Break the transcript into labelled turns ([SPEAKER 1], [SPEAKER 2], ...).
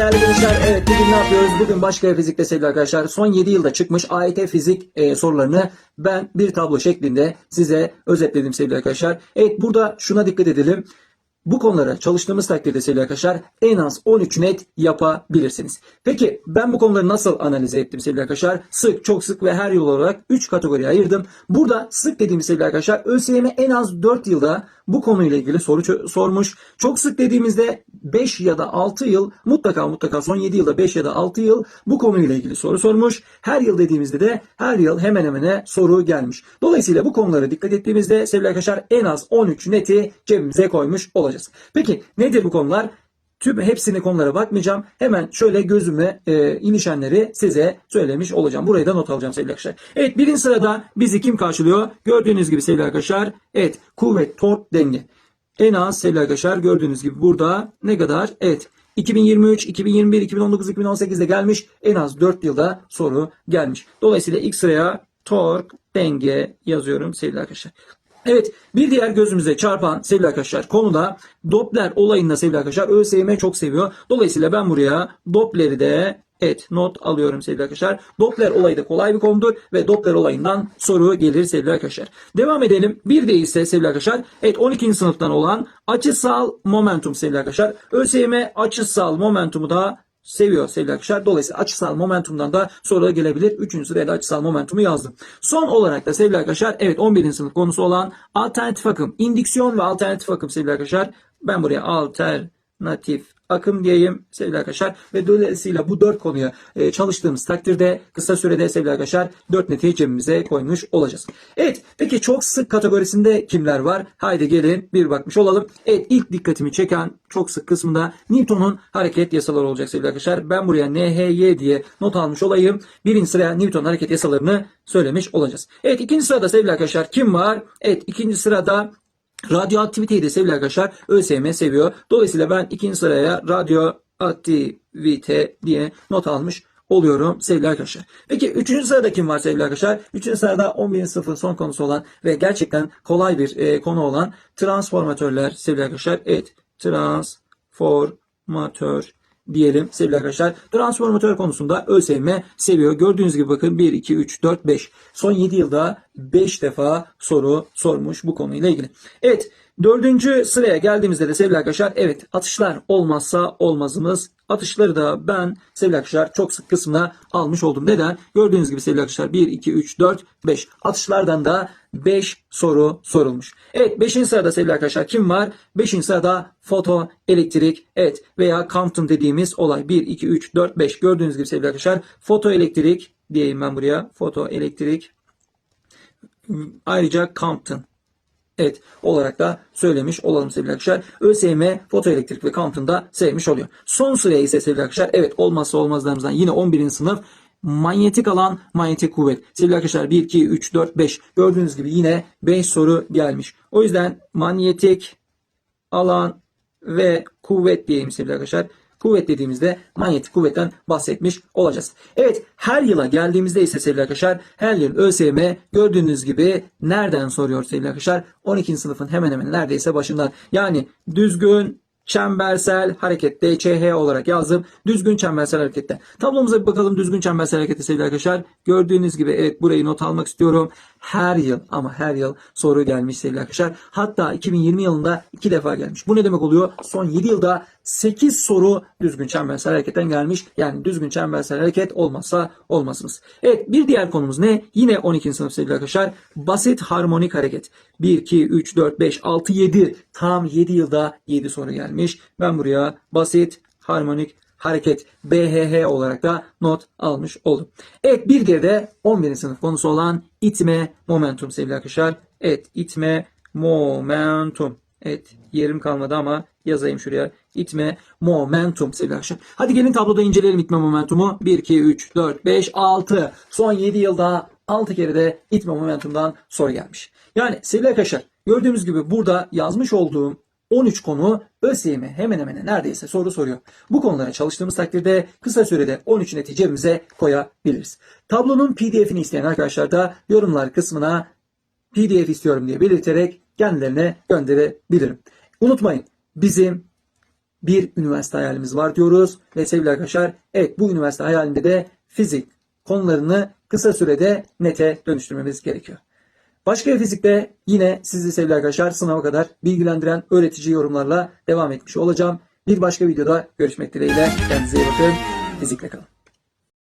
[SPEAKER 1] değerli gençler. Evet bugün ne yapıyoruz? Bugün başka fizikte sevgili arkadaşlar. Son 7 yılda çıkmış AYT fizik e, sorularını ben bir tablo şeklinde size özetledim sevgili arkadaşlar. Evet burada şuna dikkat edelim. Bu konulara çalıştığımız takdirde sevgili arkadaşlar en az 13 net yapabilirsiniz. Peki ben bu konuları nasıl analiz ettim sevgili arkadaşlar? Sık, çok sık ve her yıl olarak 3 kategoriye ayırdım. Burada sık dediğimiz sevgili arkadaşlar ÖSYM en az 4 yılda bu konuyla ilgili soru sormuş. Çok sık dediğimizde 5 ya da 6 yıl mutlaka mutlaka son 7 yılda 5 ya da 6 yıl bu konuyla ilgili soru sormuş. Her yıl dediğimizde de her yıl hemen hemen soru gelmiş. Dolayısıyla bu konulara dikkat ettiğimizde sevgili arkadaşlar en az 13 neti cebimize koymuş olacağız. Peki nedir bu konular? Tüm hepsini konulara bakmayacağım. Hemen şöyle gözüme e, inişenleri size söylemiş olacağım. Burayı da not alacağım sevgili arkadaşlar. Evet birinci sırada bizi kim karşılıyor? Gördüğünüz gibi sevgili arkadaşlar. Evet kuvvet, tork, denge. En az sevgili arkadaşlar gördüğünüz gibi burada ne kadar? Evet 2023, 2021, 2019, 2018'de gelmiş. En az 4 yılda soru gelmiş. Dolayısıyla ilk sıraya tork, denge yazıyorum sevgili arkadaşlar. Evet bir diğer gözümüze çarpan sevgili arkadaşlar konuda Doppler olayında sevgili arkadaşlar ÖSYM çok seviyor. Dolayısıyla ben buraya Doppler'i de Evet not alıyorum sevgili arkadaşlar. Doppler olayı da kolay bir konudur ve Doppler olayından soru gelir sevgili arkadaşlar. Devam edelim. Bir de ise sevgili arkadaşlar. Evet 12. sınıftan olan açısal momentum sevgili arkadaşlar. ÖSYM açısal momentumu da seviyor sevgili arkadaşlar. Dolayısıyla açısal momentumdan da soru gelebilir. Üçüncü sıraya da açısal momentumu yazdım. Son olarak da sevgili arkadaşlar evet 11. sınıf konusu olan alternatif akım, indüksiyon ve alternatif akım sevgili arkadaşlar. Ben buraya alternatif akım diyeyim sevgili arkadaşlar. Ve dolayısıyla bu dört konuya e, çalıştığımız takdirde kısa sürede sevgili arkadaşlar dört netice cebimize koymuş olacağız. Evet peki çok sık kategorisinde kimler var? Haydi gelin bir bakmış olalım. Evet ilk dikkatimi çeken çok sık kısmında Newton'un hareket yasaları olacak sevgili arkadaşlar. Ben buraya NHY diye not almış olayım. Birinci sıraya Newton hareket yasalarını söylemiş olacağız. Evet ikinci sırada sevgili arkadaşlar kim var? Evet ikinci sırada Radyoaktiviteyi de sevgili arkadaşlar ÖSYM seviyor. Dolayısıyla ben ikinci sıraya radyoaktivite diye not almış oluyorum sevgili arkadaşlar. Peki üçüncü sırada kim var sevgili arkadaşlar? Üçüncü sırada 11. sınıfın son konusu olan ve gerçekten kolay bir e, konu olan transformatörler sevgili arkadaşlar. Evet transformatör diyelim sevgili arkadaşlar. Transformatör konusunda ÖSYM seviyor. Gördüğünüz gibi bakın 1, 2, 3, 4, 5. Son 7 yılda 5 defa soru sormuş bu konuyla ilgili. Evet dördüncü sıraya geldiğimizde de sevgili arkadaşlar evet atışlar olmazsa olmazımız. Atışları da ben sevgili arkadaşlar çok sık kısmına almış oldum. Neden? Gördüğünüz gibi sevgili arkadaşlar 1, 2, 3, 4, 5. Atışlardan da 5 soru sorulmuş. Evet 5. sırada sevgili arkadaşlar kim var? 5. sırada foto, elektrik, evet veya Compton dediğimiz olay. 1, 2, 3, 4, 5. Gördüğünüz gibi sevgili arkadaşlar foto elektrik diyeyim ben buraya. Foto elektrik. Ayrıca Compton. Evet olarak da söylemiş olalım sevgili arkadaşlar. ÖSYM fotoelektrik ve Compton'da sevmiş oluyor. Son sıraya ise sevgili arkadaşlar evet olmazsa olmazlarımızdan yine 11. sınıf manyetik alan, manyetik kuvvet. Sevgili arkadaşlar 1, 2, 3, 4, 5 gördüğünüz gibi yine 5 soru gelmiş. O yüzden manyetik alan ve kuvvet diyeyim sevgili arkadaşlar. Kuvvet dediğimizde manyetik kuvvetten bahsetmiş olacağız. Evet her yıla geldiğimizde ise sevgili arkadaşlar her yıl ÖSYM gördüğünüz gibi nereden soruyor sevgili arkadaşlar? 12. sınıfın hemen hemen neredeyse başından. Yani düzgün çembersel hareket DÇH olarak yazdım. Düzgün çembersel harekette. Tablomuza bir bakalım düzgün çembersel harekette sevgili arkadaşlar. Gördüğünüz gibi evet burayı not almak istiyorum. Her yıl ama her yıl soru gelmiş sevgili arkadaşlar. Hatta 2020 yılında iki defa gelmiş. Bu ne demek oluyor? Son 7 yılda 8 soru düzgün çembersel hareketten gelmiş. Yani düzgün çembersel hareket olmazsa olmazsınız. Evet bir diğer konumuz ne? Yine 12. sınıf sevgili arkadaşlar. Basit harmonik hareket. 1, 2, 3, 4, 5, 6, 7. Tam 7 yılda 7 soru gelmiş. Ben buraya basit harmonik hareket BHH olarak da not almış oldum. Evet bir diğer de 11. sınıf konusu olan itme momentum sevgili arkadaşlar. Evet itme momentum. Evet yerim kalmadı ama yazayım şuraya. İtme momentum sevgili arkadaşlar. Hadi gelin tabloda inceleyelim itme momentumu. 1, 2, 3, 4, 5, 6. Son 7 yılda 6 kere de itme momentumdan soru gelmiş. Yani sevgili arkadaşlar gördüğümüz gibi burada yazmış olduğum 13 konu ÖSYM hemen hemen neredeyse soru soruyor. Bu konulara çalıştığımız takdirde kısa sürede 13 neticemize koyabiliriz. Tablonun pdf'ini isteyen arkadaşlar da yorumlar kısmına pdf istiyorum diye belirterek kendilerine gönderebilirim. Unutmayın bizim bir üniversite hayalimiz var diyoruz. Ve sevgili arkadaşlar evet bu üniversite hayalinde de fizik konularını kısa sürede nete dönüştürmemiz gerekiyor. Başka bir fizikte yine sizi sevgili arkadaşlar sınava kadar bilgilendiren öğretici yorumlarla devam etmiş olacağım. Bir başka videoda görüşmek dileğiyle. Kendinize iyi bakın. Fizikle kalın.